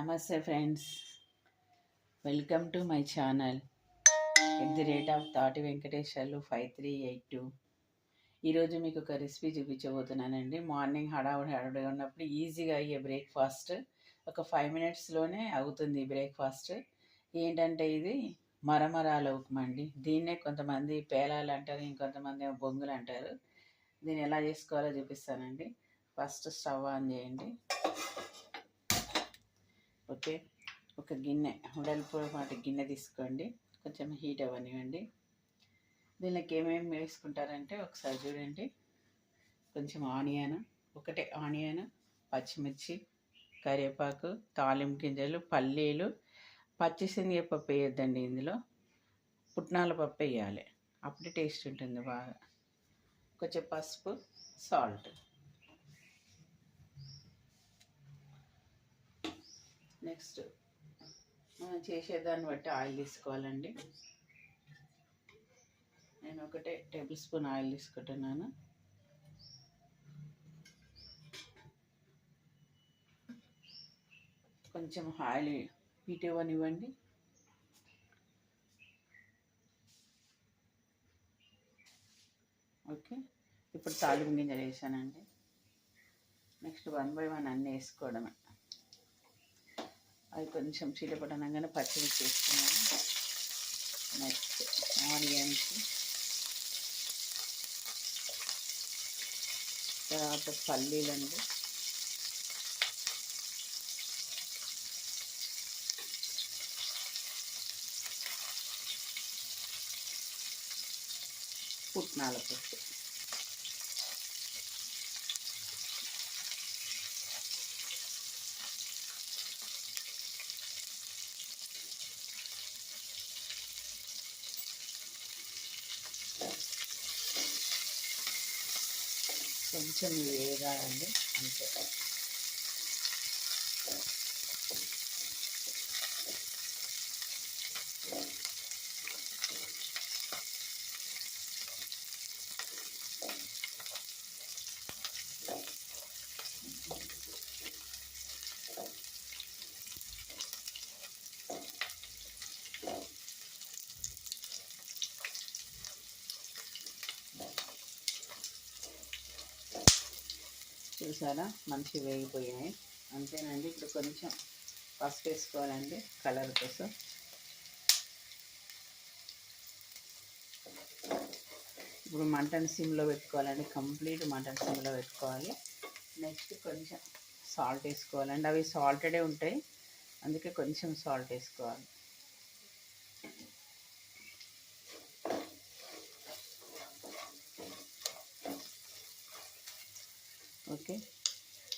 నమస్తే friends. Welcome to my channel. At the rate of Tati Venkateswarlu five three eight two ఈరోజు మీకు ఒక recipe చూపించబోతున్నానండి. Morning హడావుడి హడావుడి ఉన్నప్పుడు ఈజీగా అయ్యే బ్రేక్ఫాస్ట్ ఒక ఫైవ్ మినిట్స్లోనే అవుతుంది బ్రేక్ఫాస్ట్ ఏంటంటే ఇది మరమరాల ఉప్మా అండి. దీన్నే కొంతమంది పేలాలు అంటారు ఇంకొంతమంది ఏమో బొంగులు అంటారు. దీన్ని ఎలా చేసుకోవాలో చూపిస్తానండి. ఫస్ట్ స్టవ్ ఆన్ చేయండి. ఓకే ఒక గిన్నె ఉడల్పు వాటి గిన్నె తీసుకోండి. కొంచెం హీట్ అవ్వనివ్వండి. దీనికి ఏమేమి వేసుకుంటారంటే ఒకసారి చూడండి. కొంచెం ఆనియన్ ఒకటే ఆనియన్ పచ్చిమిర్చి కరివేపాకు తాలింపు గింజలు పల్లీలు పచ్చిశనగపప్పు వేయొద్దండి ఇందులో. పుట్నాల పప్పు వేయాలి. అప్పుడే టేస్ట్ ఉంటుంది బాగా. కొంచెం పసుపు సాల్ట్. నెక్స్ట్ మనం చేసేదాన్ని బట్టి ఆయిల్ తీసుకోవాలండి. నేను ఒకటే టేబుల్ స్పూన్ ఆయిల్ తీసుకుంటున్నాను. కొంచెం ఆయిల్ హీట్ ఇవ్వనివ్వండి ఓకే ఇప్పుడు తాలింపు గింజలు వేసానండి. నెక్స్ట్ వన్ బై వన్ అన్నీ వేసుకోవడమే. అది కొంచెం చీలపడనగానే పచ్చడి చేసుకున్నాను నెక్స్ట్ ఆనియన్స్. తర్వాత పల్లీలండి. పుట్నాల పప్పు కొంచెం వేగాలండి అంతే చూసారా? మంచి వేగిపోయాయి అంతేనండి ఇప్పుడు కొంచెం పసుపు వేసుకోవాలండి కలర్ కోసం. ఇప్పుడు మటన్ సిమ్లో పెట్టుకోవాలండి కంప్లీట్ మటన్ సిమ్లో పెట్టుకోవాలి. నెక్స్ట్ కొంచెం సాల్ట్ వేసుకోవాలండి. అవి సాల్టెడే ఉంటాయి. అందుకే కొంచెం సాల్ట్ వేసుకోవాలి. ఓకే.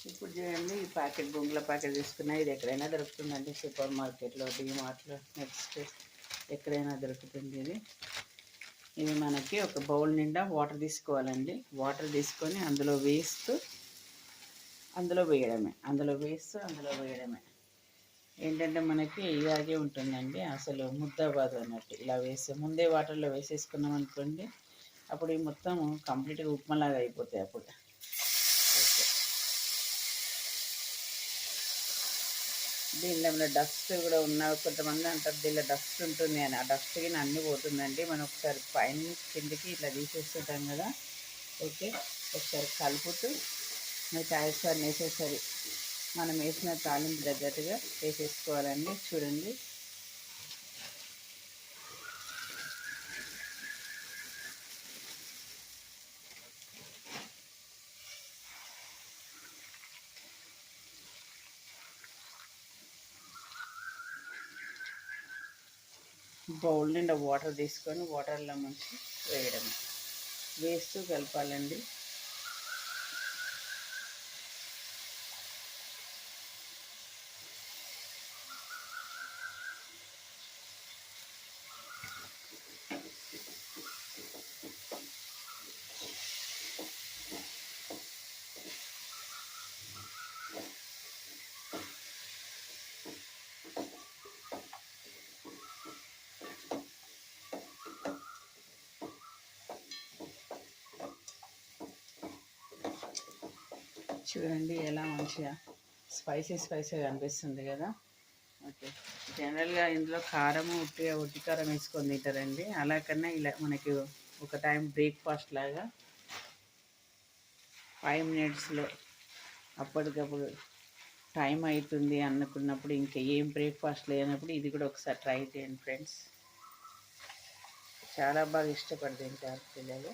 ఇప్పుడు చూడండి ఈ ప్యాకెట్ బొంగుల ప్యాకెట్ తీసుకున్నా ఇది ఎక్కడైనా దొరుకుతుందండి. సూపర్ మార్కెట్లో డీమార్ట్లో నెక్స్ట్ ఎక్కడైనా దొరుకుతుంది ఇది. ఇది మనకి ఒక బౌల్ నిండా వాటర్ తీసుకోవాలండి. వాటర్ తీసుకొని అందులో వేస్తూ అందులో వేయడమే. అందులో వేస్తూ అందులో వేయడమే. ఏంటంటే మనకి ఇలాగే ఉంటుందండి. అసలు ముద్దాబాదు అన్నట్టు. ఇలా వేస్తే ముందే వాటర్లో వేసేసుకున్నాం అనుకోండి అప్పుడు ఈ మొత్తం కంప్లీట్గా ఉప్మలాగా అయిపోతాయి అప్పుడు. దీనిలో ఏమైనా డస్ట్ కూడా ఉన్న కొంతమంది అంటారు దీనిలో డస్ట్ ఉంటుంది అని. ఆ డస్ట్ కింద అన్నీ పోతుందండి. మనం ఒకసారి పైన కిందకి ఇట్లా తీసేస్తుంటాం కదా. ఓకే. ఒకసారి కలుపుతూ మీకు కాయసారి వేసేసరి. మనం వేసిన తాలింపు తగ్గట్టుగా వేసేసుకోవాలండి. చూడండి. బౌల్ నిండా వాటర్ తీసుకొని వాటర్లో ముంచి వేయడం వేస్తూ కలపాలండి. చూడండి ఎలా మంచిగా స్పైసీ స్పైసీగా అనిపిస్తుంది కదా. ఓకే. జనరల్గా ఇందులో కారం ఉట్టి ఉట్టి కారం వేసుకొని తింటారండి. అలా కన్నా ఇలా మనకి ఒక టైం బ్రేక్ఫాస్ట్ లాగా ఫైవ్ మినిట్స్లో అప్పటికప్పుడు టైం అవుతుంది అనుకున్నప్పుడు ఇంకా ఏం బ్రేక్ఫాస్ట్ లేనప్పుడు ఇది కూడా ఒకసారి ట్రై చేయండి ఫ్రెండ్స్. చాలా బాగా ఇష్టపడి తింటారు పిల్లలు.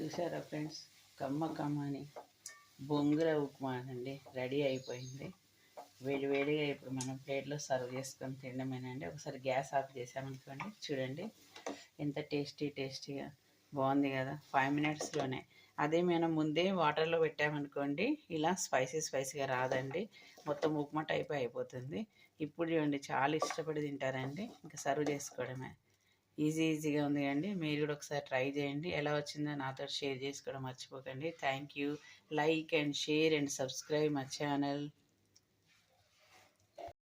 చూసారా ఫ్రెండ్స్? కమ్మ కమ్మ అని. బొంగుర ఉప్మా అండి రెడీ అయిపోయింది. వేడి వేడిగా ఇప్పుడు మనం ప్లేట్లో సర్వ్ చేసుకొని తినడమేనండి ఒకసారి గ్యాస్ ఆఫ్ చేసామనుకోండి చూడండి. ఎంత టేస్టీ టేస్టీగా. బాగుంది కదా? ఫైవ్ మినిట్స్లోనే. అదే మనం ముందే వాటర్లో పెట్టామనుకోండి ఇలా స్పైసీ స్పైసీగా రాదండి. మొత్తం ఉప్మా టైప్ అయిపోతుంది. ఇప్పుడు చూడండి చాలా ఇష్టపడి తింటారండి. ఇంకా సర్వ్ చేసుకోవడమే. ఈజీ ఈజీగా ఉంది అండి మీరు కూడా ఒకసారి ట్రై చేయండి. ఎలా వచ్చిందో నాతో షేర్ చేసుకోవడం మర్చిపోకండి. Thank you. Like and share and subscribe my channel.